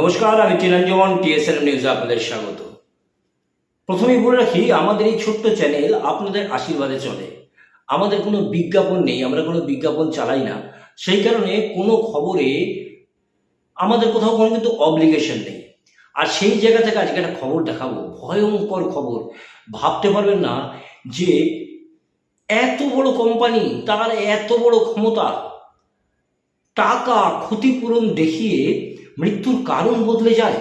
নমস্কার, আমি চিরঞ্জীবন টিএসএন নিউজে আপনাদের স্বাগত। প্রথমেই বলে রাখি, আমাদের এই ছোট্ট চ্যানেল আপনাদের আশীর্বাদে চলে। আমাদের কোনো বিজ্ঞাপন নেই, আমরা কোনো বিজ্ঞাপন চালাই না। সেই কারণে কোনো খবরে আমাদের কোথাও কোনো কিন্তু অব্লিগেশন নেই। আর সেই জায়গা থেকে আজকে একটা খবর দেখাবো, ভয়ঙ্কর খবর। ভাবতে পারবেন না যে এত বড় কোম্পানি তার এত বড় ক্ষমতা, টাকা ক্ষতিপূরণ দেখিয়ে মৃত্যুর কারণ বদলে যায়।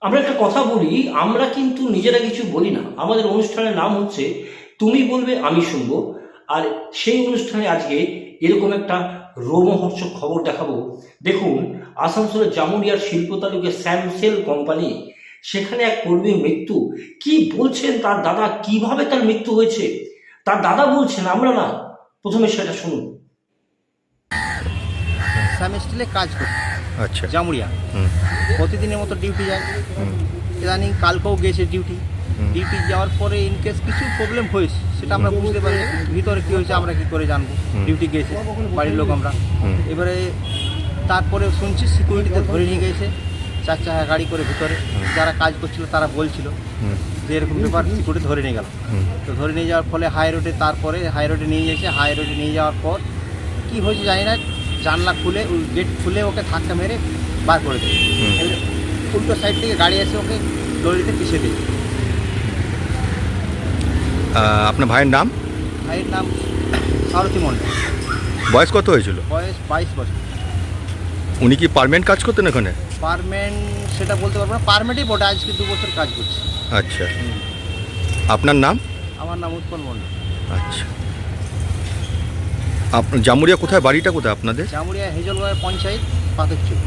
আমরা একটা কথা বলি, আমরা কিন্তু নিজেরা কিছু বলি না। আমাদের অনুষ্ঠানের নাম হচ্ছে, তুমি বলবে, আমি শুনব। আর সেই অনুষ্ঠানে আজকে এরকম একটা রোমহর্ষক খবর দেখাবো। দেখুন, আসানসোলের জামুরিয়ার শিল্প তালুকে স্যামসেল কোম্পানি, সেখানে এক কর্মীর মৃত্যু। কি বলছেন তার দাদা? কীভাবে তার মৃত্যু হয়েছে? তার দাদা বলছেন, আমরা না। প্রথমে সেটা শুনুন। স্যাম স্টিলে কাজ করি আচ্ছা। জামুরিয়া হুম। প্রতিদিনের মতো ডিউটি যায়। ইদানিং কালকেও গেছে ডিউটি ডিউটি যাওয়ার পরে ইন কেস কিছু প্রবলেম হয়েছে সেটা আমরা বুঝতে পারি ভিতরে কী হয়েছে আমরা কী করে জানব? ডিউটি গেছে বাড়ির লোক আমরা। এবারে তারপরে শুনছি সিকিউরিটিতে ধরে নিয়ে গেছে। চার চাকা গাড়ি করে ভিতরে। যারা কাজ করছিল তারা বলছিল যে এরকম ব্যাপার সিকিউরিটি ধরে নিয়ে গেল। তো ধরে নিয়ে যাওয়ার ফলে হাই রোডে তারপরে হাই রোডে নিয়ে গেছে। হাই রোডে নিয়ে যাওয়ার পর কি হয়েছে জানি না জানলা খুলে ওই গেট খুলে ওকে ধাক্কা মেরে বার করে দেয়। উল্টো সাইড থেকে গাড়ি এসে ওকে লরিতে পিছিয়ে দেয়। আপনার ভাইয়ের নাম? ভাইয়ের নাম সারথী মন্ডল বয়স কত হয়েছিল? বয়স বাইশ বছর। উনি কি পারমেন্ট কাজ করতেন এখানে পারমেন্ট সেটা বলতে পারব না পারমেন্টই বটে আজকে দু বছর কাজ করছি। আচ্ছা। আপনার নাম? আমার নাম উৎপল মন্ডল আচ্ছা। আপনার জামুরিয়া কোথায়? বাড়িটা কোথায় আপনাদের? জামুরিয়া হেজলগাঁও পঞ্চায়েত পাথরচুক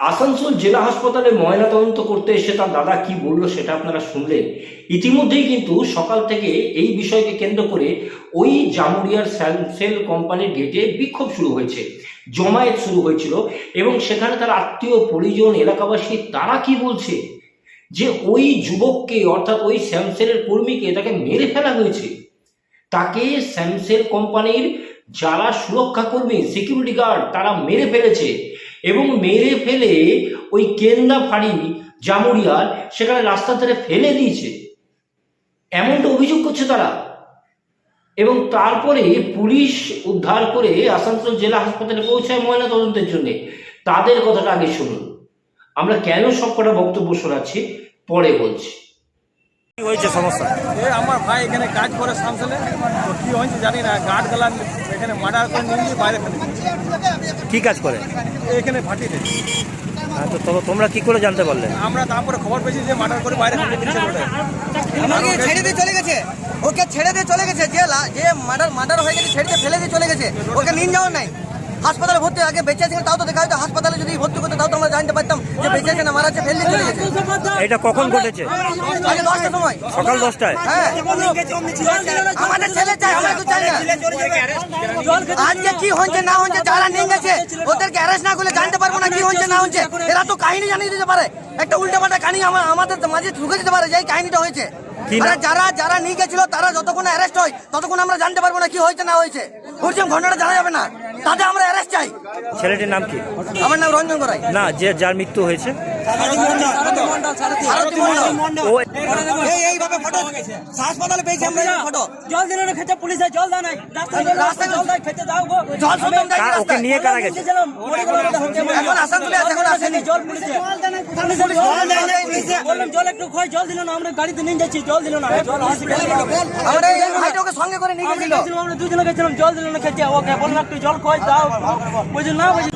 আসানসোল জেলা হাসপাতালে ময়নাতদন্ত করতে এসে তার দাদা কি বলল সেটা আপনারা শুনলেন। ইতিমধ্যেই কিন্তু সকাল থেকে এই বিষয়কে কেন্দ্র করে ওই জামুরিয়ার সেল কোম্পানির গেটে বিক্ষোভ শুরু হয়েছে জমায়েত শুরু হয়েছিল এবং সেখানে তার আত্মীয় পরিজন এলাকাবাসী তারা কি বলছে? যে ওই যুবককে, অর্থাৎ ওই স্যামসেলের কর্মীকে তাকে মেরে ফেলা হয়েছে, তাকে স্যামসেল কোম্পানির যারা সুরক্ষা কর্মী সিকিউরিটি গার্ড তারা মেরে ফেলেছে এবং মেরে ফেলে ওই কেন্দা ফাড়ি জামুরিয়ার সেখানে রাস্তা ধারে ফেলে দিয়েছে। এমনটা অভিযোগ করছে তারা। এবং তারপরে পুলিশ উদ্ধার করে আসানসোল জেলা হাসপাতালে পৌঁছায় ময়না তদন্তের জন্য। তাদের কথাটা আগে শুনুন। আমরা কেন সবকটা বক্তব্য শোনাচ্ছি পরে বলছি। কি হয়েছে সমস্যা? এ আমার ভাই এখানে কাজ করে সামসালে। তো কি হয়েছে জানি না গার্ড গেলাম এখানে মার্ডার করে নিয়ে গিয়ে বাইরে ফেলে। কি কাজ করে? এখানে ফাটিয়ে দিয়েছে হ্যাঁ, তো তবে তোমরা কি করে জানতে পারলে? আমরা তারপরে খবর পেয়েছি যে মার্ডার করে বাইরে ফেলে দিচ্ছে বলে। আমাকে ছেড়ে দিয়ে চলে গেছে। ওকে ছেড়ে দিয়ে চলে গেছে। যে যে মার্ডার মার্ডার হয়ে গেছে ছেড়ে দিয়ে ফেলে দিয়ে চলে গেছে। ওকে নিন যাওয়ার নাই। হাসপাতালে ভর্তি আগে বেঁচে আছে তাও তো দেখা হয়তো হাসপাতালে যদি ভর্তি করতে তাও তো আমরা জানতে পারতাম যে বেঁচে আছে না মারা আছে ফেলে দিয়ে চলে গেছে এটা কখন ঘটেছে? আগে দশটার সময়। সকাল দশটায়? হ্যাঁ। আমাদের ছেলে চাই আমরা তো চাই না। আজকে কি হচ্ছে না হচ্ছে যারা নিয়ে গেছে। ওদেরকে অ্যারেস্ট না করলে জানতে পারব না কি হচ্ছে না হচ্ছে এরা তো কাহিনী জানিয়ে দিতে পারে। একটা উল্টা পাল্টা কাহিনী আমা- আমাদের মাঝে ঢুকে দিতে পারে যে এই কাহিনীটা হয়েছে। যারা যারা নিয়ে গেছিল তারা যতক্ষণ অ্যারেস্ট হয় ততক্ষণ আমরা জানতে পারব না কি হয়েছে না হয়েছে। ঘটনাটা জানা যাবে না। তাতে আমরা অ্যারেস্ট চাই। ছেলেটির নাম কি? আমার নাম রঞ্জন গড়াই। না যে যার মৃত্যু হয়েছে? জল দিল না আমরা গাড়িতে নিয়ে যাচ্ছি জল দিল না জল জল দিল না খেতে। ওকে, বললাম একটু জল খোয় দাও। বুঝুন না বুঝুন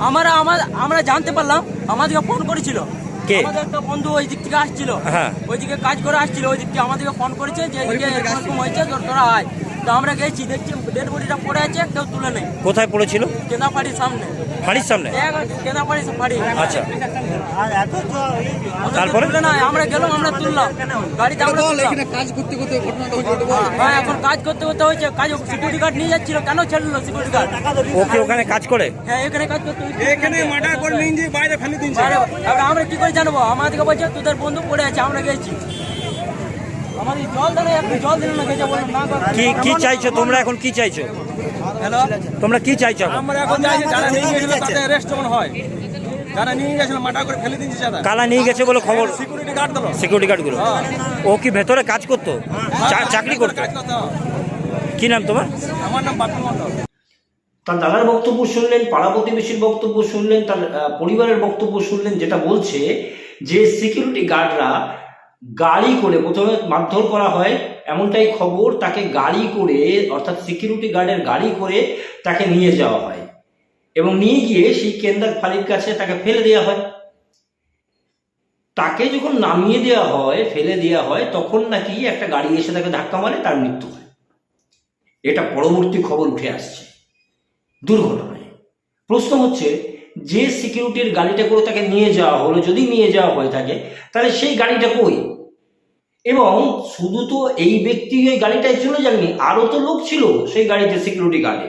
আমরা আমার আমরা জানতে পারলাম আমাদেরকে ফোন করেছিল। কে? আমাদের একটা বন্ধু ওই দিক থেকে আসছিল। হ্যাঁ। ওইদিকে কাজ করে আসছিল ওই দিক থেকে আমাদেরকে ফোন করেছে যে এদিকে এরকম হয়েছে তোর তোরা আয়। তো আমরা গেছি দেখছি ডেড বডিটা পড়ে আছে কেউ তুলে নেই। কোথায় পড়েছিল? কেনাপাড়ির সামনে। বাড়ির সামনে? আচ্ছা। তারপরে? আমরা গেলাম আমরা তুললাম গাড়িতে আমরা তুললাম হ্যাঁ এখন কাজ করতে করতে হয়েছে। কাজ সিকিউরিটি গার্ড নিয়ে যাচ্ছিল। কেন ছেড়লো সিকিউরিটি গার্ড ওকে ওখানে কাজ করে? হ্যাঁ এখানে কাজ করতে হয়েছে। এখানে মার্ডার করে নিয়ে গিয়ে বাইরে ফেলে দিচ্ছে আমরা কি করে জানব? আমাদেরকে বলছে তোদের বন্ধু পড়ে আছে আমরা গেছি। আমাদের জল একটু জল দিল না গেছে বললাম না কি কি চাইছো তোমরা এখন? কি চাইছো? তোমরা কি চাইছো আমরা এখন যাই যারা নিয়ে গেছিল তাদের অ্যারেস্ট যেমন হয় যারা নিয়ে গেছিল মার্ডার করে ফেলে দিয়েছে যারা কালা নিয়ে গেছে বলে খবর। সিকিউরিটি গার্ড দিল। সিকিউরিটি গার্ডগুলো ও কি ভেতরে কাজ করতো? চাকরি করতো? কাজ করতে। কি নাম তোমার? আমার নাম বাপু মন্ডল তার দাদার বক্তব্য শুনলেন পাড়া প্রতিবেশীর বক্তব্য শুনলেন তার পরিবারের বক্তব্য শুনলেন যেটা বলছে যে সিকিউরিটি গার্ডরা গাড়ি করে প্রথমে মারধর করা হয় এমনটাই খবর, তাকে গাড়ি করে, অর্থাৎ সিকিউরিটি গার্ডের গাড়ি করে তাকে নিয়ে যাওয়া হয়। এবং নিয়ে গিয়ে সেই কেন্দার ফালির কাছে তাকে ফেলে দেওয়া হয়। তাকে যখন নামিয়ে দেওয়া হয়, ফেলে দেওয়া হয়, তখন নাকি একটা গাড়ি এসে তাকে ধাক্কা মারে, তার মৃত্যু হয়। এটা পরবর্তী খবর উঠে আসছে। দুর্ঘটনায়। প্রশ্ন হচ্ছে, যে সিকিউরিটির গাড়িটা করে তাকে নিয়ে যাওয়া হলো, যদি নিয়ে যাওয়া হয়ে থাকে, তাহলে সেই গাড়িটা কই? এবং শুধু তো এই ব্যক্তি ওই গাড়িটায় চলে যাননি আরও তো লোক ছিল সেই গাড়িতে সিকিউরিটি গার্ডে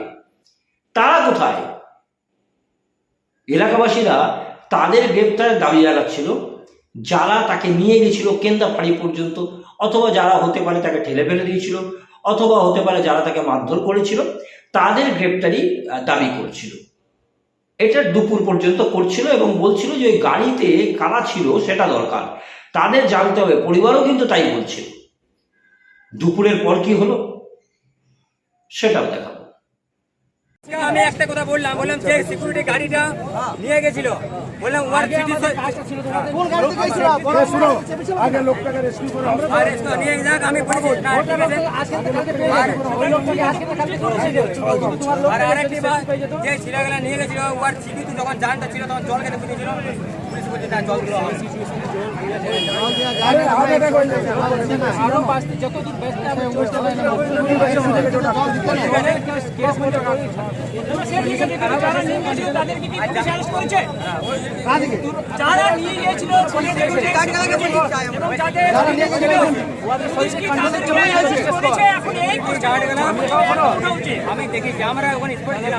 তারা কোথায়? এলাকাবাসীরা তাদের গ্রেপ্তারের দাবি জানাচ্ছিল, যারা তাকে নিয়ে গেছিল কেন্দা ফাঁড়ি পর্যন্ত, অথবা যারা হতে পারে তাকে ঠেলে ফেলে দিয়েছিল, অথবা হতে পারে যারা তাকে মারধর করেছিল, তাদের গ্রেপ্তারি দাবি করছিল। এটা দুপুর পর্যন্ত করছিল এবং বলছিল যে ওই গাড়িতে কারা ছিল সেটা দরকার। তাদের জানতে হবে পরিবারও কিন্তু তাই বলছিল দুপুরের পর কি হলো? সেটাও দেখাবো। আমি একটা কথা বললাম বললাম যে সিকিউরিটি গাড়িটা নিয়ে গেছিল। বললাম ওয়ার সিটি আরে তো নিয়ে যাক আমি বলছি না ঠিক আছে। আর আরেকটি বার যে ছেলেগুলা নিয়ে গেছিল ওয়ার সিটি যখন জানটা ছিল তখন জল খেতে বুঝেছিল পুলিশ বলছে না জল দেওয়া যারা নিয়ে গিয়েছিল। আমি দেখেছি আমরা ওখানে দেখা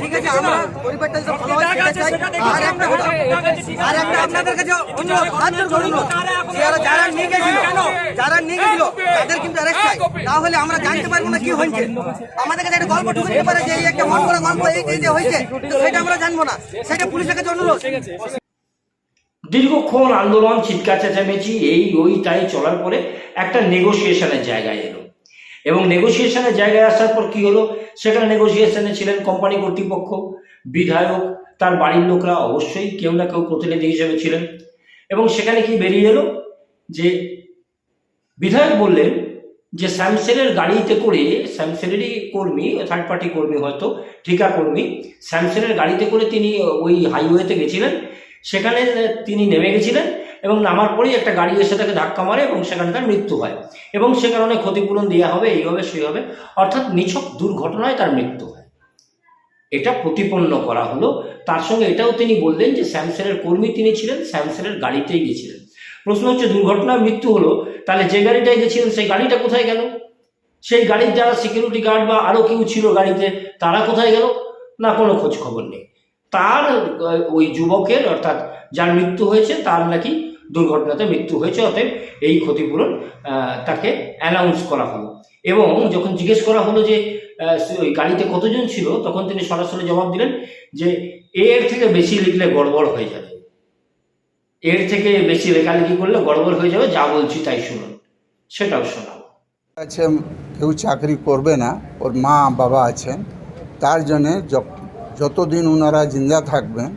ঠিক আছে আমরা পরিবারটা তাহলে আমরা জানতে পারব না কি হয়েছে। আমাদের কাছে গল্প পারে যে একটা মন করা গল্প, এই যে হয়েছে সেটা আমরা জানব না। সেটা পুলিশের কাছে অনুরোধ। দীর্ঘক্ষণ আন্দোলন চিৎকার চেঁচামেচি, এই, ওই, তাই চলার পরে একটা নেগোসিয়েশনের জায়গায় এলো। এবং নেগোসিয়েশনের জায়গায় আসার পর কি হলো? সেখানে নেগোসিয়েশনে ছিলেন কোম্পানি কর্তৃপক্ষ, বিধায়ক তার বাড়ির লোকরা অবশ্যই কেউ না কেউ প্রতিনিধি হিসেবে ছিলেন। এবং সেখানে কি বেরিয়ে এলো? যে বিধায়ক বললেন যে স্যামসেলের গাড়িতে করে স্যামসেলেরই কর্মী থার্ড পার্টি কর্মী হয়তো, ঠিকা কর্মী স্যামসেলের গাড়িতে করে তিনি ওই হাইওয়েতে গেছিলেন। সেখানে তিনি নেমে গেছিলেন এবং নামার পরেই একটা গাড়ি এসে তাকে ধাক্কা মারে এবং সেখানে তার মৃত্যু হয়। এবং সে কারণে ক্ষতিপূরণ দেওয়া হবে, এইভাবে সেইভাবে, অর্থাৎ নিছক দুর্ঘটনায় তার মৃত্যু হয়। এটা প্রতিপন্ন করা হলো। তার সঙ্গে এটাও তিনি বললেন যে স্যামসেলের কর্মী তিনি ছিলেন স্যামসেলের গাড়িতেই গেছিলেন প্রশ্ন হচ্ছে দুর্ঘটনায় মৃত্যু হলো, তাহলে যে গাড়িটায় গেছিলেন সেই গাড়িটা কোথায় গেল? সেই গাড়ির যারা সিকিউরিটি গার্ড বা আরও কেউ ছিল গাড়িতে, তারা কোথায় গেল? না, কোনো খোঁজ খবর নেই। তার ওই যুবকের, অর্থাৎ যার মৃত্যু হয়েছে, তার নাকি দুর্ঘটনাতে মৃত্যু হয়েছে, অতএব এই ক্ষতিপূরণ তাকে অ্যানাউন্স করা হলো। এবং যখন জিজ্ঞেস করা হলো যে ওই গাড়িতে কতজন ছিল, তখন তিনি সরাসরি জবাব দিলেন যে এর থেকে বেশি লিখলে গড়বড় হয়ে যাবে। এর থেকে বেশি লেখালেখি করলে গড়বড় হয়ে যাবে, যা বলছি তাই শুনুন। সেটাও শোনাবো। আছে কেউ চাকরি করবে না, ওর মা, বাবা আছেন, তার জন্যে যতদিন ওনারা জিন্দা থাকবেন,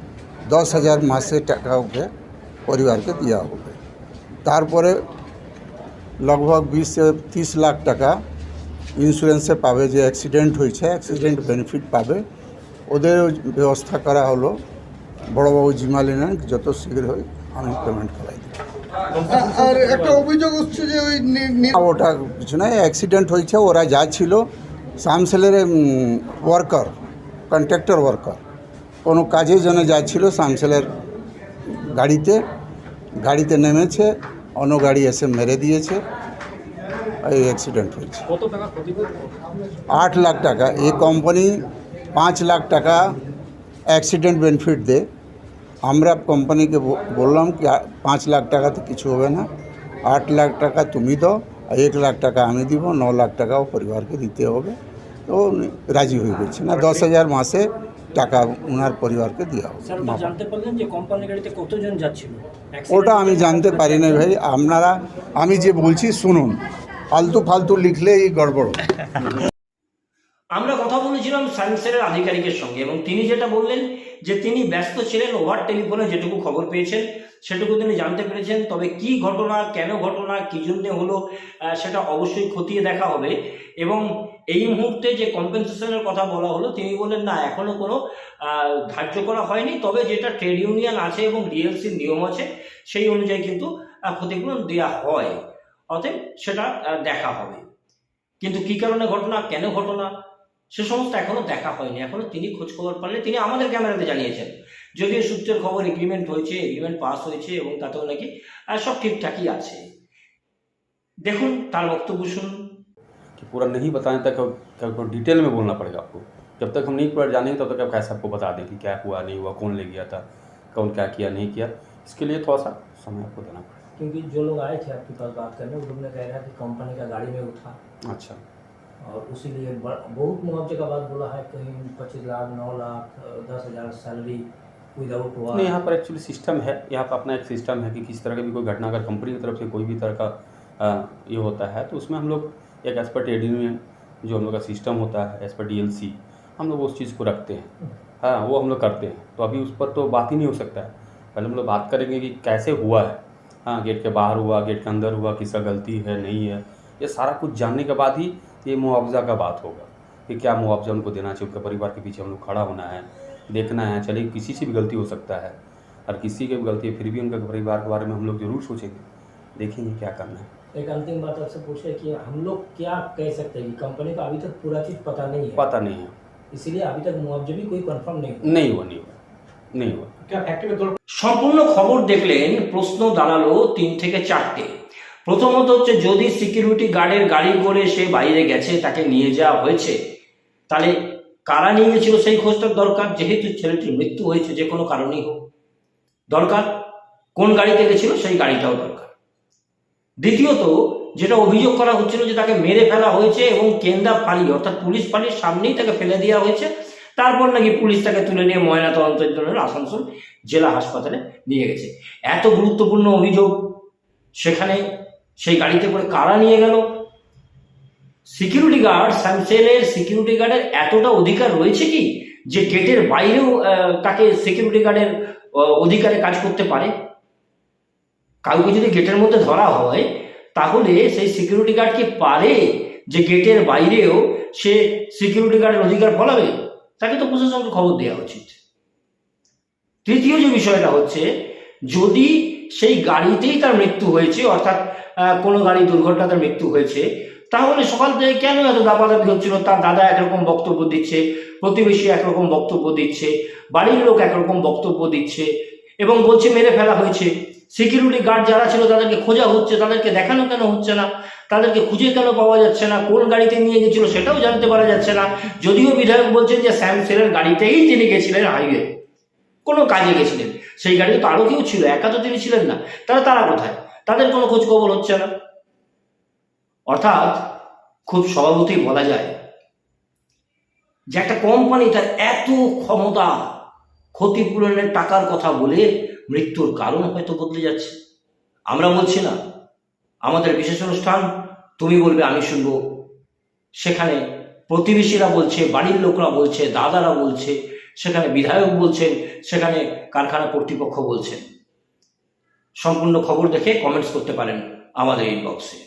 দশ হাজার মাসে টাকা ওকে পরিবারকে দেওয়া হবে। তারপরে লগভগ বিশ তিরিশ লাখ টাকা ইন্স্যুরেন্সে পাবে যে অ্যাক্সিডেন্ট হয়েছে অ্যাক্সিডেন্ট বেনিফিট পাবে। ওদের ব্যবস্থা করা হলো। বড়োবাবু জিমালি নেন যত শীঘ্র হয় আমি পেমেন্ট করাই দিই আর একটা অভিযোগ হচ্ছে যে ওই ওটা কিছু নয় অ্যাক্সিডেন্ট হয়েছে ওরা যা ছিল সামসেলের ওয়ার্কার কন্ট্রাক্টর ওয়ার্কার কোনো কাজের জন্য যাচ্ছিল সামসেলের গাড়িতে গাড়িতে নেমেছে অন্য গাড়ি এসে মেরে দিয়েছে এই অ্যাক্সিডেন্ট হয়েছে। আট লাখ টাকা। এই কোম্পানি পাঁচ লাখ টাকা অ্যাক্সিডেন্ট বেনিফিট দেয়। আমরা কোম্পানিকে বললাম কি পাঁচ লাখ টাকাতে কিছু হবে না। আট লাখ টাকা তুমি দাও আর এক লাখ টাকা আমি দিব ন লাখ টাকাও পরিবারকে দিতে হবে। তো রাজি হয়ে গেছে। না দশ হাজার মাসে টাকা ওনার পরিবারকে দেওয়া হবে। স্যার ওটা জানতে পারলেন যে কোম্পানি গাড়িতে কতজন যাচ্ছিল? ওটা আমি জানতে পারি না ভাই। আপনারা আমি যে বলছি শুনুন। ফালতু ফালতু লিখলে এই গড়বড়। আমরা কথা বলেছিলাম সায়েন্সের আধিকারিকের সঙ্গে এবং তিনি যেটা বললেন যে তিনি ব্যস্ত ছিলেন ওভার টেলিফোনে যেটুকু খবর পেয়েছেন সেটুকু তিনি জানতে পেরেছেন তবে কি ঘটনা কেন ঘটনা কী জন্যে হলো সেটা অবশ্যই খতিয়ে দেখা হবে। এবং এই মুহূর্তে যে কম্পেনসেশনের কথা বলা হলো, তিনি বললেন, না, এখনও কোনো ধার্য করা হয়নি, তবে যেটা ট্রেড ইউনিয়ন আছে এবং ডিএলসির নিয়ম আছে, সেই অনুযায়ী কিন্তু ক্ষতিপূরণ দেওয়া হয়। অতএব সেটা দেখা হবে। কিন্তু কি কারণে ঘটনা, কেন ঘটনা, সে সমস্ত এখনও দেখা হয়নি। এখনও তিনি খোঁজ খবর পাননি। তিনি আমাদের ক্যামেরাতে জানিয়েছেন। যদিও সূত্রের খবর এগ্রিমেন্ট হয়েছে এগ্রিমেন্ট পাস হয়েছে এবং তাতেও নাকি সব ঠিকঠাকই আছে। দেখুন, তার বক্তব্য শুনুন। कि पूरा नहीं बताएँ तक आपको डिटेल में बोलना पड़ेगा आपको। जब तक हम नहीं पूरा जानेंगे तब तक आप कैसे आपको बता दें कि क्या हुआ नहीं हुआ कौन ले गया था कौन क्या किया नहीं किया। इसके लिए थोड़ा सा समय आपको देना पड़ेगा। क्योंकि जो लोग आए थे आपके पास बात करने वो लोग ने कह रहा कि कंपनी का गाड़ी में उठा। अच्छा। और उसी लिए बहुत मुआवजे का बात बोला है कहीं पच्चीस लाख नौ लाख दस हज़ार सैलरी विदाउट हुआ। नहीं यहाँ पर एक्चुअली सिस्टम है। यहाँ पर अपना एक सिस्टम है कि किस तरह की भी कोई घटना अगर कंपनी की तरफ़ से कोई भी तरह का ये होता है तो उसमें हम लोग एक एज पर ट्रेड यूनियन जो हम लोग का सिस्टम होता है एज पर डी हम लोग उस चीज़ को रखते हैं। हाँ वो हम लोग करते हैं। तो अभी उस पर तो बात ही नहीं हो सकता है। पहले हम लोग बात करेंगे कि कैसे हुआ है। हाँ गेट के बाहर हुआ गेट के अंदर हुआ, किसका गलती है, नहीं है। ये सारा कुछ जानने के बाद ही ये मुआवजा का बात होगा कि क्या मुआवजा उनको देना चाहिए। उनके परिवार के पीछे हम लोग खड़ा होना है, देखना है। चलिए, किसी से भी गलती हो सकता है। और किसी की भी गलती है, फिर भी उनके परिवार के बारे में हम लोग ज़रूर सोचेंगे। देखेंगे क्या करना है। एक अंतिम बात आपसे पूछे कि हम लोग क्या कह सकते हैं कि कंपनी को अभी तक पूरा चीज पता नहीं है पता नहीं है इसलिए अभी तक मुआवजे भी कोई कंफर्म नहीं नहीं हुआ नहीं हुआ नहीं हुआ সম্পূর্ণ খবর দেখলেন প্রশ্ন দাঁড়ালো তিন থেকে চারটে প্রথমত হচ্ছে যদি সিকিউরিটি গার্ডের গাড়ি করে সে বাইরে গেছে তাকে নিয়ে যাওয়া হয়েছে তাহলে কারা নিয়ে গেছিল সেই খোঁজটার দরকার যেহেতু ছেলেটির মৃত্যু হয়েছে যে কোনো কারণেই হোক দরকার কোন গাড়িতে গেছিল সেই গাড়িটাও দরকার দ্বিতীয়ত, যেটা অভিযোগ করা হচ্ছিল যে তাকে মেরে ফেলা হয়েছে এবং কেন্দা ফালি অর্থাৎ পুলিশ ফালির সামনেই তাকে ফেলে দেওয়া হয়েছে। তারপর নাকি পুলিশ তাকে তুলে নিয়ে ময়নাতদন্তের জন্য আসানসোল জেলা হাসপাতালে নিয়ে গেছে। এত গুরুত্বপূর্ণ অভিযোগ সেখানে সেই গাড়িতে করে কারা নিয়ে গেল? সিকিউরিটি গার্ড স্যামসেলের সিকিউরিটি গার্ডের এতটা অধিকার রয়েছে কি, যে গেটের বাইরেও তাকে সিকিউরিটি গার্ডের অধিকারে কাজ করতে পারে? কাউকে যদি গেটের মধ্যে ধরা হয়, তাহলে সেই সিকিউরিটি গার্ড কি পারে যে গেটের বাইরেও সে সিকিউরিটি গার্ডের অধিকার ফলাবে? তাকে তো প্রশাসনকে খবর দেওয়া উচিত। তৃতীয় যে বিষয়টা হচ্ছে, যদি সেই গাড়িতেই তার মৃত্যু হয়েছে, অর্থাৎ কোনো গাড়ি দুর্ঘটনা তার মৃত্যু হয়েছে, তাহলে সকাল থেকে কেন এত দাপাদাপি হচ্ছিল? তার দাদা একরকম বক্তব্য দিচ্ছে, প্রতিবেশী একরকম বক্তব্য দিচ্ছে, বাড়ির লোক একরকম বক্তব্য দিচ্ছে এবং বলছে, মেরে ফেলা হয়েছে। সিকিউরিটি গার্ড যারা ছিল, তাদেরকে খোঁজা হচ্ছে, তাদেরকে দেখানো কেন হচ্ছে না? তাদেরকে খুঁজে কেন পাওয়া যাচ্ছে না? কোন গাড়িতে নিয়ে গেছিল সেটাও জানতে পারা যাচ্ছে না। যদিও বিধায়ক বলছেন যে, স্যাম সেলের গাড়িতেই তিনি গেছিলেন হাইওয়ে। কোনো কাজে গেছিলেন। সেই গাড়িতে তো আরও কেউ ছিল, একা তো তিনি ছিলেন না। তাহলে তারা কোথায়? তাদের কোনো খোঁজ খবর হচ্ছে না। অর্থাৎ, খুব স্বভাবতই বলা যায় যে, একটা কোম্পানি তার এত ক্ষমতা ক্ষতিপূরণের টাকার কথা বলে মৃত্যুর কারণ হয়তো বদলে যাচ্ছে। আমরা বলছি না, আমাদের বিশেষ অনুষ্ঠান, তুমি বলবে, আমি শুনব। সেখানে প্রতিবেশীরা বলছে, বাড়ির লোকরা বলছে, দাদারা বলছে, সেখানে বিধায়ক বলছেন, সেখানে কারখানা কর্তৃপক্ষ বলছেন। সম্পূর্ণ খবর দেখে কমেন্টস করতে পারেন আমাদের ইনবক্সে